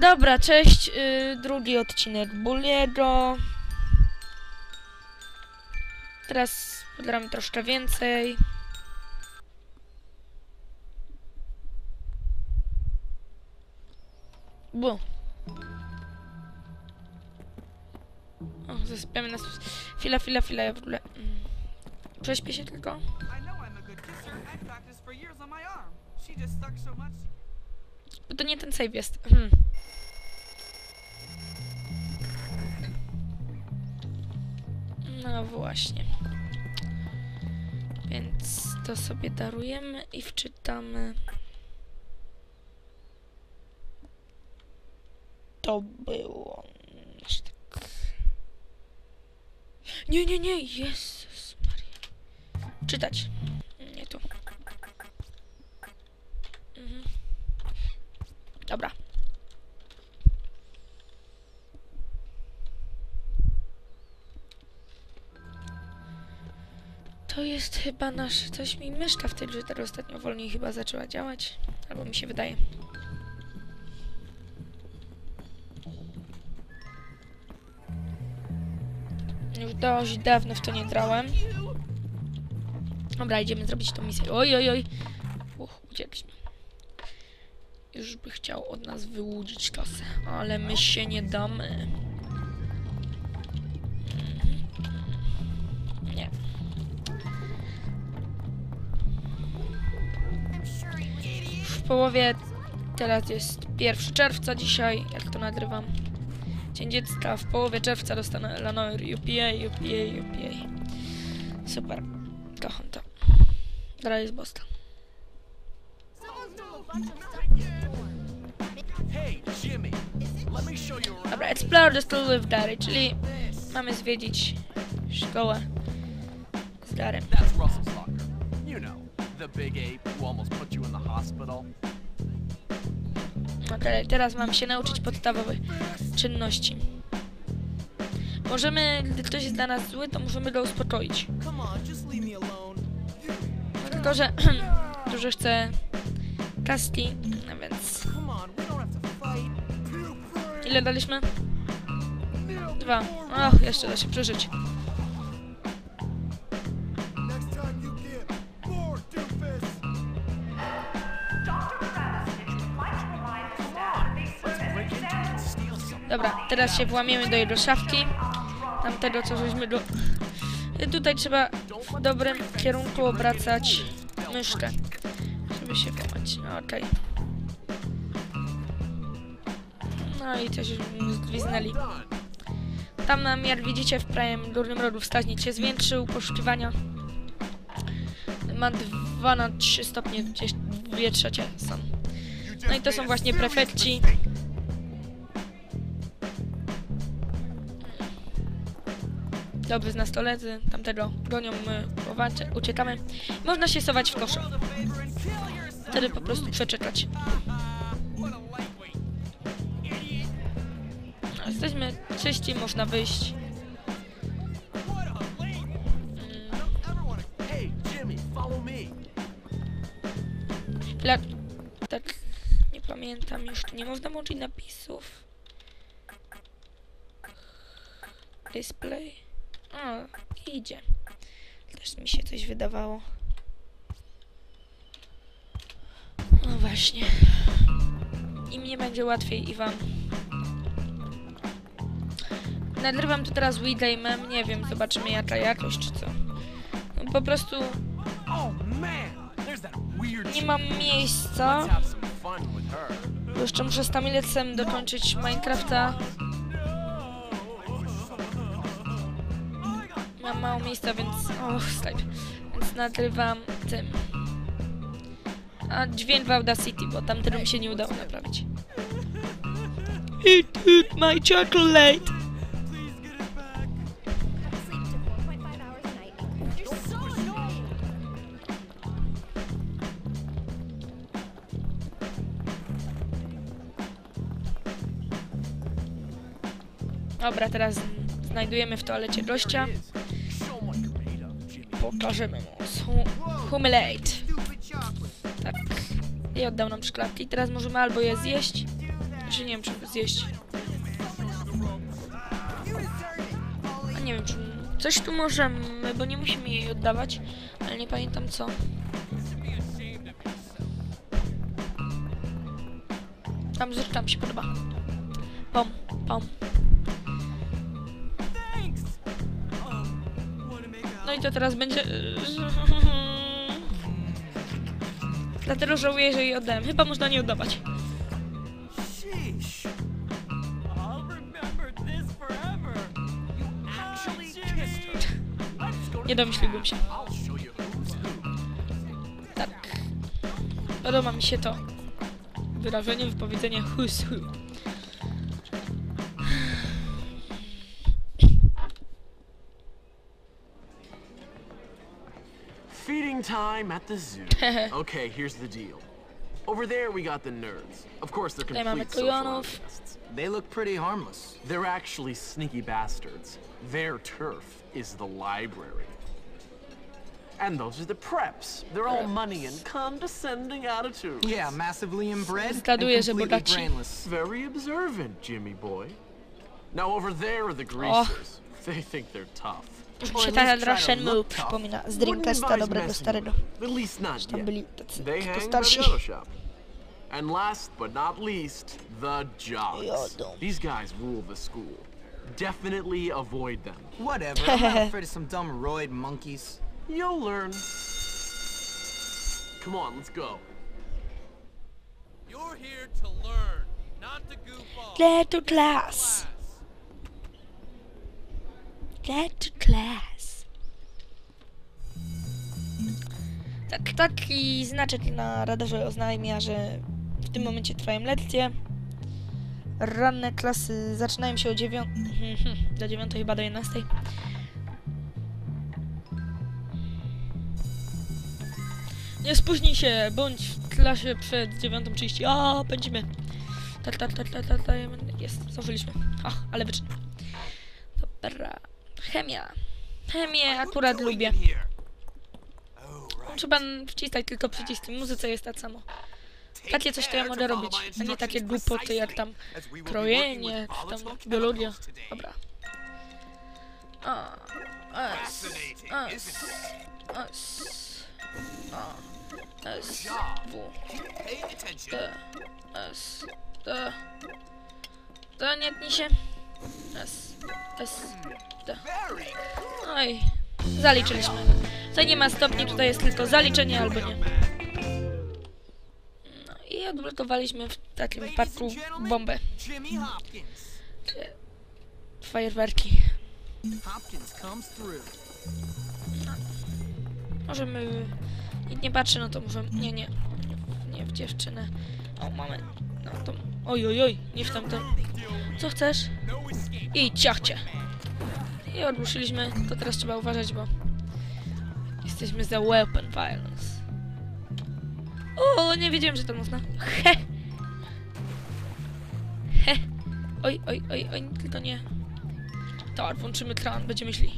Dobra, cześć. y, drugi odcinek Bulliego. Teraz pogram troszkę więcej. Bu. O, zasypiamy nas. Chwila, chwila, chwila, ja w ogóle... mm, Prześpię się tylko. Bo to nie ten save jest. Hmm. No właśnie. Więc to sobie darujemy i wczytamy. To było. tak. Nie, nie, nie, Jezus Maria. Czytać. Nie tu. Mhm. Dobra. Jest chyba nasz... Coś mi myszka w tej teraz ostatnio wolniej chyba zaczęła działać. Albo mi się wydaje. Już dość dawno w to nie grałem. Dobra, idziemy zrobić tą misję. Oj, oj, oj. Uch, uciekliśmy. Już by chciał od nas wyłudzić kasę, ale my się nie damy. Połowie, teraz jest 1 czerwca dzisiaj, jak to nagrywam. Dzień dziecka, w połowie czerwca dostanę Lanoir UPA, UPA, UPA. Super. Kocham to. Dalej jest around. Dobra, Explore the School with Gary, czyli mamy zwiedzić szkołę z Garym. The big ape who almost put you in the hospital. Okej, teraz mam się nauczyć podstawowych czynności. Możemy, gdy ktoś jest dla nas zły, to możemy go uspokoić. Tylko, że dużo chce kaski, a więc... Ile daliśmy? Dwa. Och, jeszcze da się przeżyć. Teraz się włamiemy do jego szafki. Tamtego, co żeśmy. I tutaj trzeba w dobrym kierunku obracać myszkę, żeby się włamać. Okej. No i coś już zwiznęli. Done. Tam nam, jak widzicie, w prawym górnym rogu wskaźnik się zwiększył, poszukiwania ma 2 na 3 stopnie, gdzieś 2 trzecie są. No i to są właśnie prefekci. Dobry z nastolecy, tamtego gonią my uciekamy. Można się sować w yourself. Wtedy po prostu przeczekać. No, jesteśmy czyści, można wyjść. Dla... Tak, nie pamiętam już, nie można włączyć napisów. Display. Idzie. Też mi się coś wydawało. No właśnie. I mnie będzie łatwiej i wam. Nagrywam to teraz Widayem, nie wiem, zobaczymy jaka jakość czy co. No, po prostu Oh nie mam miejsca. Bo Jeszcze muszę z Tamilecem dokończyć Minecrafta. Mało miejsca, więc... Och, Skype. Więc nagrywam tym. A dźwięk w Audacity, bo tamtego mi się nie udało naprawić. Eat, eat my chocolate! Sleep to 4.5 hours a night. You're so annoying. Dobra, teraz znajdujemy w toalecie gościa. Pokażemy mu. Hu- Humiliate. Stupid chocolate. Tak. I oddał nam szklanki. Teraz możemy albo je zjeść. Czy nie wiem, czy zjeść. A nie wiem, czy coś tu możemy, bo nie musimy jej oddawać, ale nie pamiętam co. Tam zresztą mi się podoba. Pom, pom. I to teraz będzie... Dlatego żałuję, że jej oddałem. Chyba można nie oddawać. Nie domyśliłbym się. Tak. Podoba mi się to. Wyrażenie, wypowiedzenie. Time at the zoo. okay, here's the deal. Over there we got the nerds. Of course, they're Tutaj mamy complete social outcasts. They look pretty harmless. They're actually sneaky bastards. Their turf is the library. And those are the preps. They're all money and condescending attitudes. Yeah, massively inbred and Zgaduję, że completely brainless. Very observant, Jimmy boy. Now over there are the greasers. They think they're tough. Już mi się at ta least Shenmue look przypomina. Z Wouldn't Dreamcasta advise dobrego, messing starego. with them. At least Tam byli tacy They tylko hang by starsi. the. And last but not least, the jocks. These guys rule the school. Definitely avoid them. Whatever. I'm not afraid of some dumb roid monkeys. You'll learn. Come on, let's go. You're here to learn, not to goof off. Get to class. Get to class. Tak, taki znaczek na radarze oznajmia, że w tym momencie trwają lekcje. Ranne klasy zaczynają się o 9. Do 9 chyba do 11. Nie spóźnij się, bądź w klasie przed 9.30. A, pędzimy. Ta, ta, ta, ta, ta, ta, jest, zdążyliśmy. Ach, ale wyczyn. Dobra. Chemia. Chemię akurat lubię. Trzeba wcisnąć tylko przycisk w muzyce jest tak samo. Takie coś to ja mogę robić, a nie takie głupoty jak tam krojenie, czy tam biologia. Dobra. A, S, S, S, A, S, W. D, S, D, D, nie tnij się. S, S, D. Oj, zaliczyliśmy. Tutaj nie ma stopni, tutaj jest tylko zaliczenie albo nie. No i odblokowaliśmy w takim parku bombę. Fajerwerki. Możemy... Nikt nie patrzy, no to możemy... Nie, nie. Nie w dziewczynę. O, mamy... No to... Oj, oj, oj, nie w tamtą. Co chcesz? I ciachcie. I odruszyliśmy, to teraz trzeba uważać, bo... Jesteśmy za weapon violence. O, nie wiedziałem, że to można. He! He! Oj, oj, oj, oj, tylko nie. Tak, włączymy kran, będzie myśli.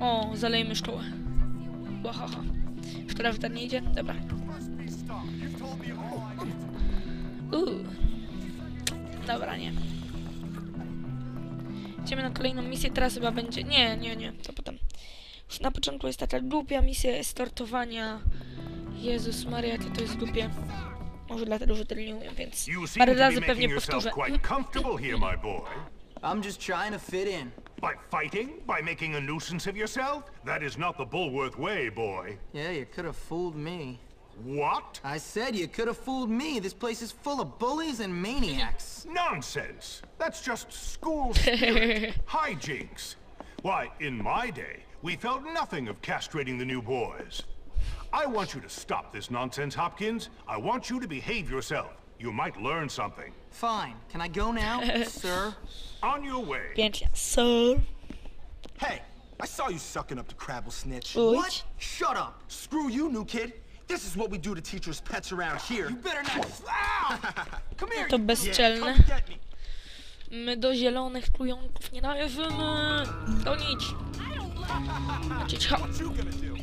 O, zalejmy szkołę. Łahaha. Która nie idzie? Dobra. Uuu. Dobra, nie. Idziemy na kolejną misję, teraz chyba będzie... Nie, nie, nie, to potem. Już na początku jest taka głupia misja eskortowania. Jezus Maria, jakie to jest głupie. Może dlatego, że tego nie umiem, więc You seem parę to be razy making pewnie yourself powtórzę. quite comfortable here, my boy. I'm just trying to fit in. By fighting? By making a nuisance of yourself? That is not the Bulworth way, boy. Yeah, you could have fooled me. What? I said you could have fooled me. This place is full of bullies and maniacs. Nonsense! That's just school spirit. Hijinks. Why, in my day, we felt nothing of castrating the new boys. I want you to stop this nonsense, Hopkins. I want you to behave yourself. You might learn something. Fine. Can I go now, sir? On your way. Pięknie. Sir. Hey, I saw you sucking up to Crabble Snitch. What? Shut up! Screw you, new kid. This is what we do to teachers' pets around here. You better not. Come here. To bezczelne. Come get me. My do zielonych kujonków nie należymy. Gonić. Lecieć, ha. What you gonna do?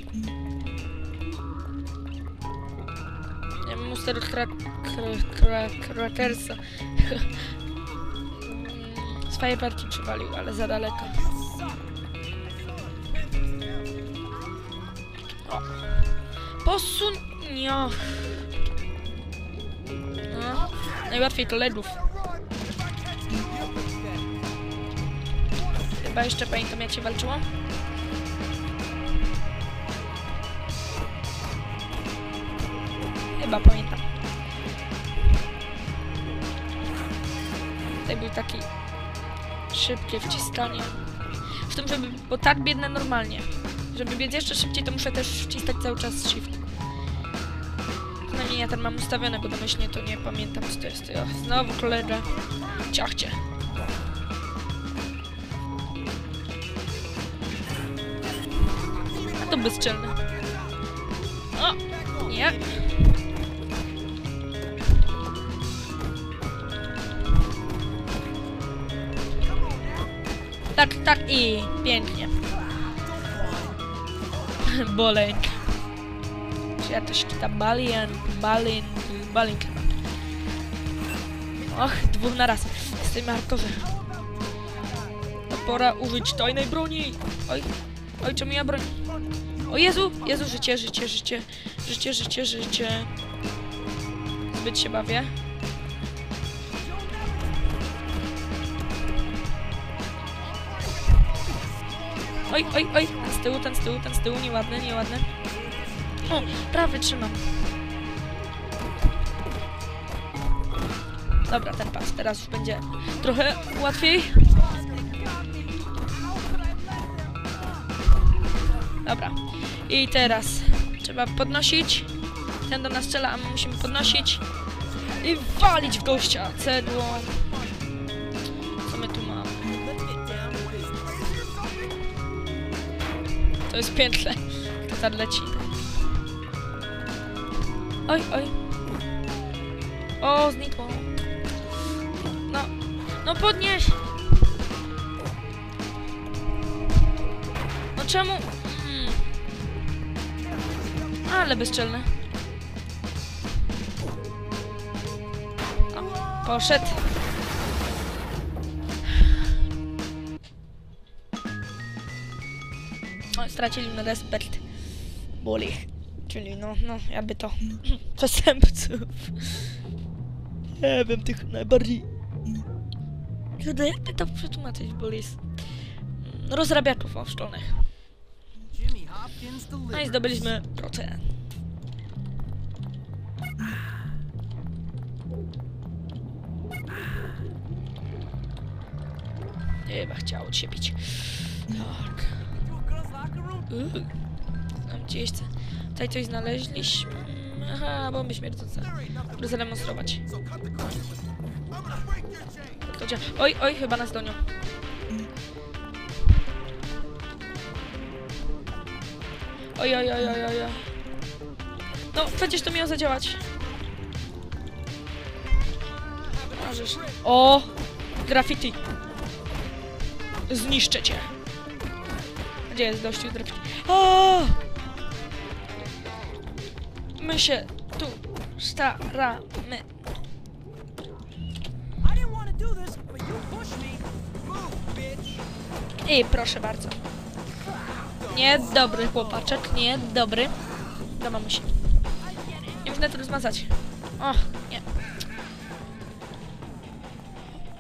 Muster Krak Crackersa. Z Fireparki przywalił, ale za daleko. O. Posun... Nie. No. Najłatwiej to ledów. Chyba jeszcze pamiętam jak się walczyło. Chyba pamiętam. Tutaj był taki szybkie wciskanie. W tym, żeby, bo tak biegnę normalnie. Żeby biec jeszcze szybciej, to muszę też wciskać cały czas shift. Ja ten mam ustawione, bo domyślnie to nie pamiętam co to jest. O, znowu kolega. Ciachcie. A to bezczelne. O! Nie. Tak, tak i pięknie. Bolek. Czy ja też kita balien, balin, balin chyba. Och, dwóch na raz. Jesteśmy hardkorze. Pora użyć tajnej broni. Oj, oj, czemu ja broń? O Jezu, Jezu, życie, życie, życie, życie, życie, życie. Zbyt się bawię. Oj, oj, oj, ten z tyłu, ten z tyłu, ten z tyłu, nieładny, nieładny. O, prawy trzymam. Dobra, ten pas, teraz już będzie trochę łatwiej. Dobra. I teraz trzeba podnosić. Ten do nas strzela, a my musimy podnosić. I walić w gościa cedłą. Co my tu mamy? To jest piętle. Kto tam leci? Oj, oj. O, znikło. No, podnieś. No czemu? Hmm. Ale bezczelne. O, poszedł. O, stracili na respekt. Boli. Czyli no, no, jakby to przestępców. Nie wiem, tych najbardziej... Kurde, jakby to przetłumaczyć, Bolis? Rozrabiaków oszczonych. Jimmy Hopkins No i zdobyliśmy procent. Chyba chciało cię pić. Tak. Uuu. Tam gdzieś co. Tutaj coś znaleźliśmy. Aha, bomby śmierdzące. Żeby zademonstrować. To działa? Oj, oj, chyba nas donią. Oj, oj, oj, oj, oj. No, przecież to miało zadziałać. O! Graffiti. Zniszczę cię. Gdzie jest gościu graffiti? O! My się tu staramy. I proszę bardzo. Niedobry chłopaczek, niedobry. Do mamusi. Nie można to rozmazać. O, nie.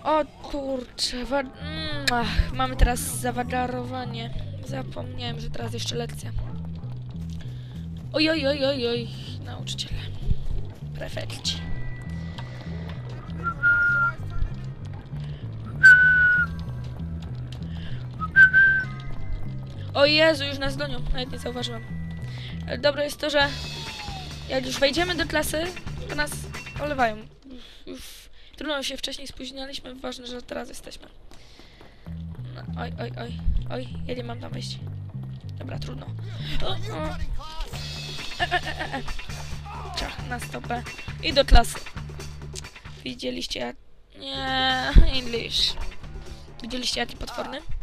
O kurczę, ach, mamy teraz zawadarowanie. Zapomniałem, że teraz jeszcze lekcja. Oj, oj, oj, oj, oj, nauczyciele. Prefekci. O Jezu, już nas gonią. Nawet nie zauważyłam. Ale dobre jest to, że jak już wejdziemy do klasy, to nas olewają. Trudno się wcześniej spóźnialiśmy, ważne, że teraz jesteśmy. No, oj, oj, oj, oj, ja nie mam tam wejść. Dobra, trudno. O, o. E, e, e, e, e. Ciach, na stopę. I do klasy. Widzieliście jak... Nie, English. Widzieliście jaki potworny?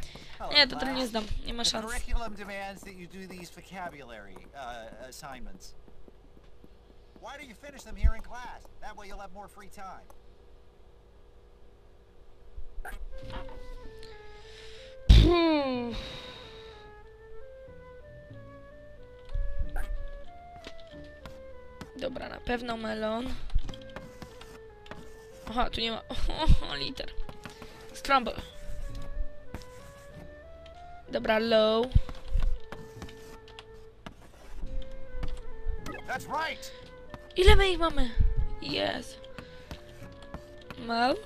Nie, to ten nie znam, nie ma szans. Curriculum demands that you do these vocabulary uh, assignments. Why don't you finish them here in class? That way you'll have more free time. Puh. Dobra, na pewno melon. Aha, tu nie ma o, liter. Scramble. Dobra, low. Ile my ich mamy? Jest. Mel?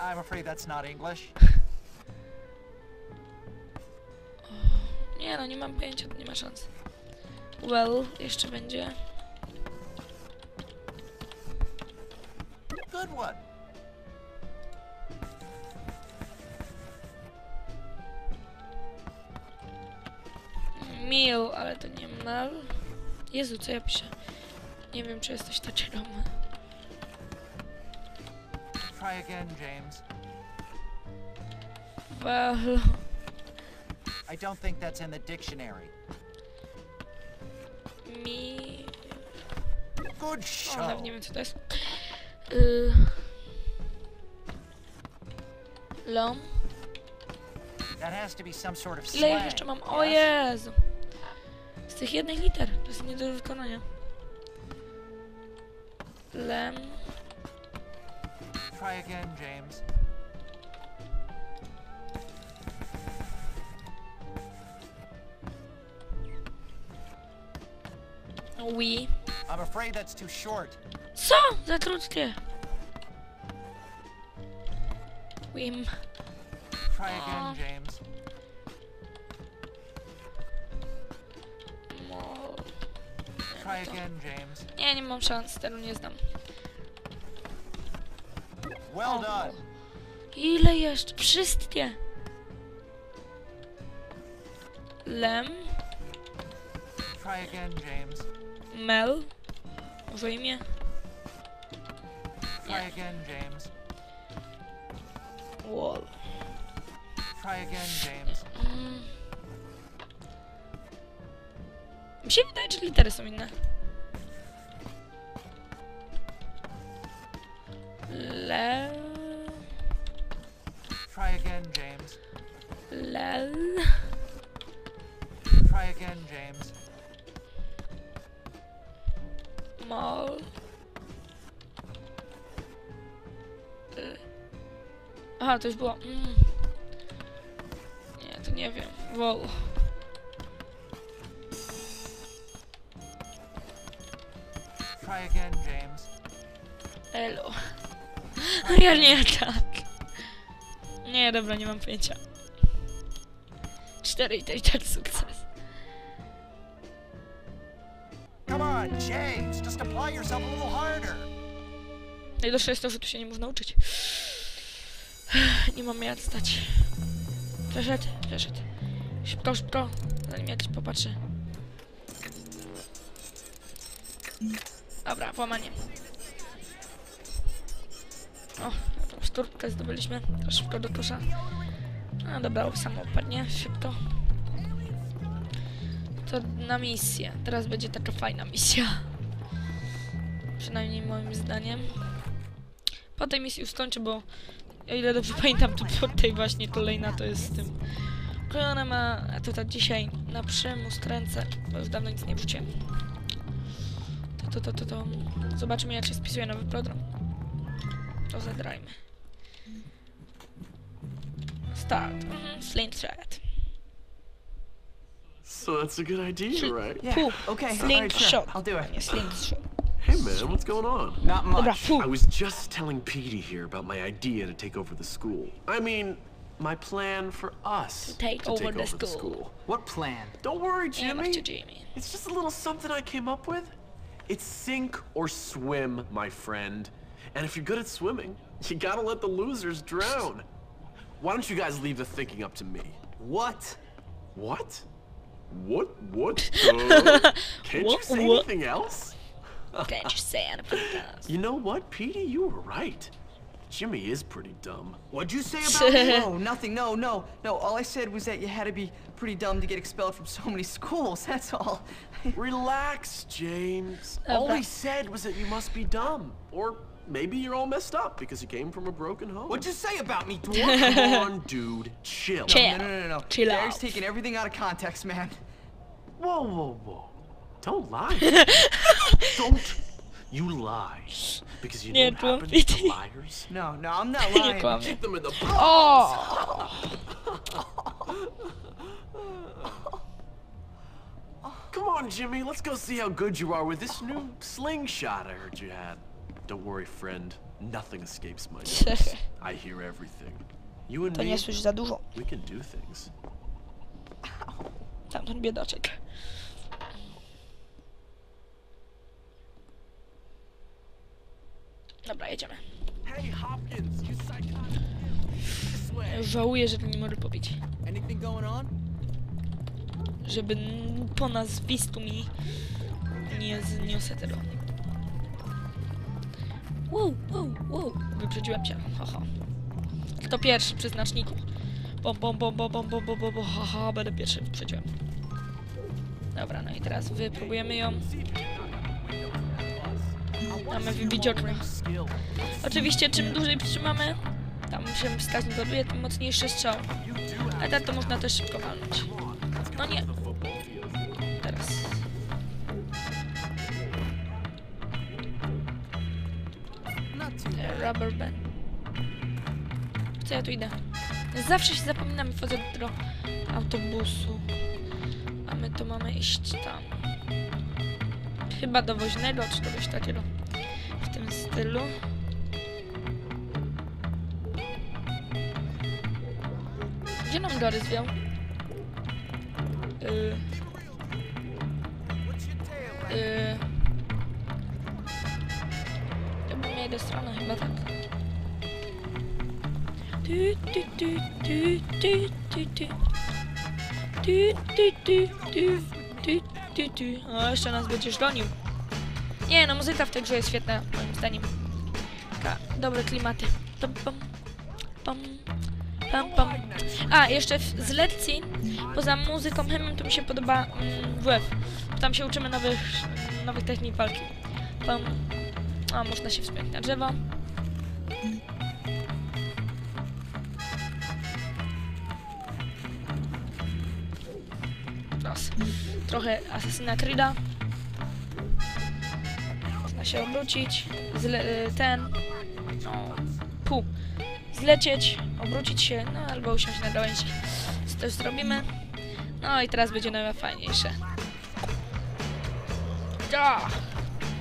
I'm afraid that's not English. Nie no, nie mam pojęcia, to nie ma szans. Well, jeszcze będzie. Good one. Meal, ale to nie Mel. Jezu, co ja piszę? Nie wiem, czy jesteś to czerwony. Try again, James. Well, I don't think that's in the dictionary. mi... Good O, show. nawet nie wiem, co to jest. Y... Lom? That has to be some sort of Ile jeszcze mam? O? Jezu! Z tych jednych liter. To jest nie do wykonania. Lem... Try again, James. We. I'm afraid that's too short. Co? Za krótkie. Wim. Try again, James. James. Nie, nie mam szans, tego nie znam. Well done. Ile jeszcze? Wszystkie. Lem, Try again, James. Mel, może imię? Try again, James. Wall. Try again, James. Mm. Mi się wydaje, że litery są inne. Le... Try again, James. Lel... Try again, James. Mol... Y. Aha, to już było. Mm. Nie, to nie wiem. Wow. Try again, James. Elo. Ja nie tak. Nie, dobra, nie mam pojęcia. Cztery i to i tak sukces. Come on, James. Just apply yourself a little harder. Najgorsze jest to, że tu się nie można uczyć. Nie mamy jak stać. Przeszedł, przeszedł. Szybko, szybko, zanim jakiś popatrzy. Dobra, włamanie. O, tą szturkę zdobyliśmy. Szybko do kosza. A dobra, samo opadnie, szybko. To na misję. Teraz będzie taka fajna misja. Przynajmniej moim zdaniem. Po tej misji już skończę, bo o ile dobrze pamiętam, to po tej właśnie kolejna to jest z tym klonem, a to tak dzisiaj na przymus kręcę, bo już dawno nic nie wrzuciłem. To, to, to, to, to. Zobaczymy jak się spisuje nowy program. To zadrajmy. Start. Mhm. Slingshot. So that's a good idea, right? Yeah, Puh. okay, all right, sure. Slingshot. I'll do it. Nie, slingshot. Hey, man, what's going on? Not much. I was just telling Petey here about my idea to take over the school. I mean, my plan for us To take over the school. What plan? Don't worry, Nie Jimmy. mów cię, Jamie. It's just a little something I came up with. It's sink or swim, my friend. And if you're good at swimming, you gotta let the losers drown. Why don't you guys leave the thinking up to me? What? What? What? What? Uh, can't you say what? anything else? Can't you say anything else? You know what, Petey? You were right. Jimmy is pretty dumb. What'd you say about me? Oh, nothing. No, no, no. All I said was that you had to be pretty dumb to get expelled from so many schools. That's all. Relax, James. All he said was that you must be dumb. Or maybe you're all messed up because you came from a broken home. What'd you say about me, dwarf? Come on, dude. Chill. Chill. no, no, no, no. Chill Gary's out. taking everything out of context, man. Whoa, whoa, whoa. Don't lie. don't you lie. Because you know Nie, what happens to liars? No, no, I'm not lying. kłamie. Kick them in the O! Come on, Jimmy. Let's go see how good you are with this new slingshot I heard you had. Don't worry, friend. Nothing escapes my notice. I hear everything. You and To me, nie słyszy za dużo. we can do things. Tamten biedaczek. Dobra, jedziemy. Hey, Hopkins, you psychotic. This way. Żałuję, że to nie może pobić. Anything going on? Żeby n- po nazwisku mi nie zniosę tego. Wow, wow, wow. Wyprzedziłem cię. Haha. Kto pierwszy przy znaczniku? Bom, bom, bom, bom, bom, bom, bom, bom, bom. Haha, będę pierwszy. Wyprzedziłem. Dobra, no i teraz wypróbujemy ją. Mamy wybić okno. Oczywiście czym dłużej przytrzymamy, tam się wskaźnik ładuje, tym mocniejszy strzał. A tak to można też szybko walnąć. No nie. Co ja tu idę? Zawsze się zapominam i wchodzę do autobusu. A my to mamy iść tam. Chyba do woźnego, czy czegoś takiego. W tym stylu. Gdzie nam Dory zwiał? Yy. Yy. Ja bym do strony chyba tak. Tu, tu, tu, tu, tu, tu, tu. Tu, tu, tu, tu, tu, tu, tu. O, jeszcze nas będziesz gonił. Nie, no muzyka w tej grze jest świetna, moim zdaniem. Taka, dobre klimaty. Pam, pam, pam, pam, pam. A, jeszcze z lekcji, poza muzyką, hymnem, to mi się podoba mm, WF. Tam się uczymy nowych, nowych technik walki. Pam. A, można się wspiąć na drzewo. Trochę Assassina Creed'a. Można się obrócić. Zle ten. No, pół. Zlecieć, obrócić się, no albo usiąść na gałęzi. Co też zrobimy. No i teraz będzie najfajniejsze. Ja!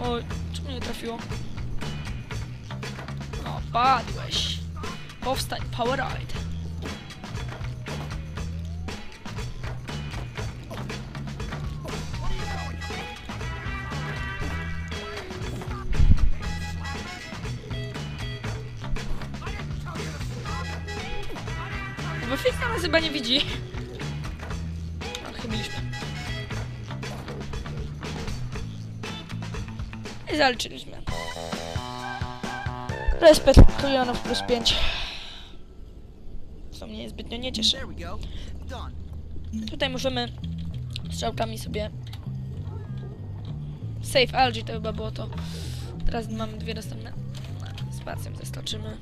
Oj, czemu nie trafiło? No, padłeś. Powstań, Powerade. Bo Fixa nas chyba nie widzi. Chybiliśmy. I zaliczyliśmy. Respekt Kujonów plus 5. Co mnie zbytnio nie cieszy. Tutaj możemy strzałkami sobie... Save Algae to chyba było to. Teraz mamy dwie następne. No, Spacją zaskoczymy.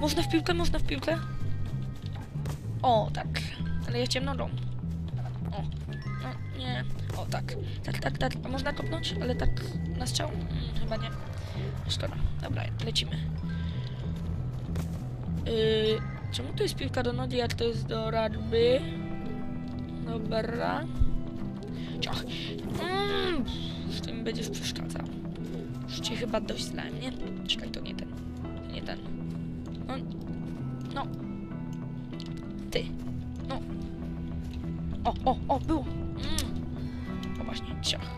Można w piłkę, można w piłkę. O, tak. Ale ja nogą. O. No, nie. O, tak. Tak, tak, tak. A można kopnąć? Ale tak na strzał? Mm, chyba nie. Szkoda. Dobra, lecimy. Yy, czemu to jest piłka do nogi, jak to jest do rugby? Dobra. Ciach. Mm, ty mi będziesz przeszkadzał. Już cię chyba dość znałem, nie? Czekaj, to nie ten. To nie ten. No. No. No. O, o, o, było. Mm. O właśnie, ciach.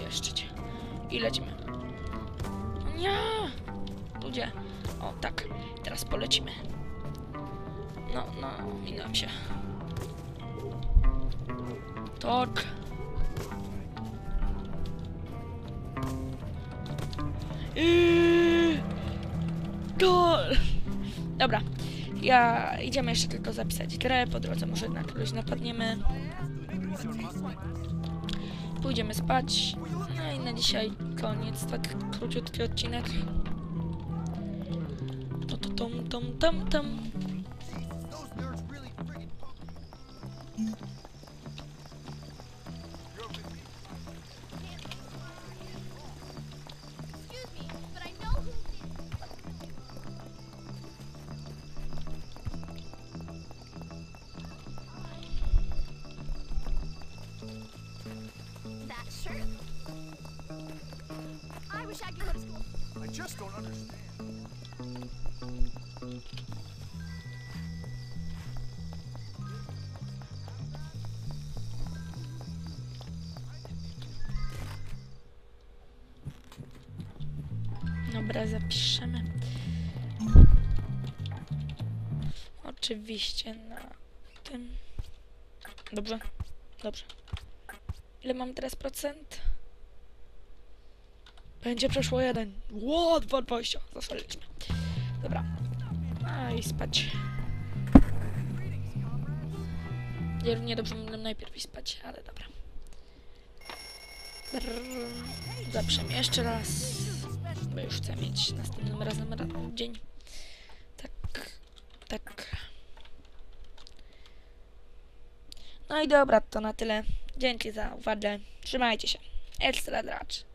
Jeszcze cię. I lecimy. Nie. Tu gdzie? O, tak. Teraz polecimy. No, no, minąłem się. Tak. Ja idziemy jeszcze tylko zapisać grę, po drodze może na kogoś napadniemy. Pójdziemy spać. No i na dzisiaj koniec. Tak króciutki odcinek. To to tom tom tam tam. Dobra, zapiszemy. Oczywiście na tym. Dobrze, dobrze. Ile mam teraz procent? Będzie przeszło jeden. Ło, 2,20. Zasłaliśmy. Dobra. A i spać. Ja równie dobrze mógłbym najpierw i spać, ale dobra. Brrr. Zaprzemy jeszcze raz. Bo już chcę mieć następnym razem ra dzień. Tak, tak. No i dobra, to na tyle. Dzięki za uwagę. Trzymajcie się. Ekstra dracz.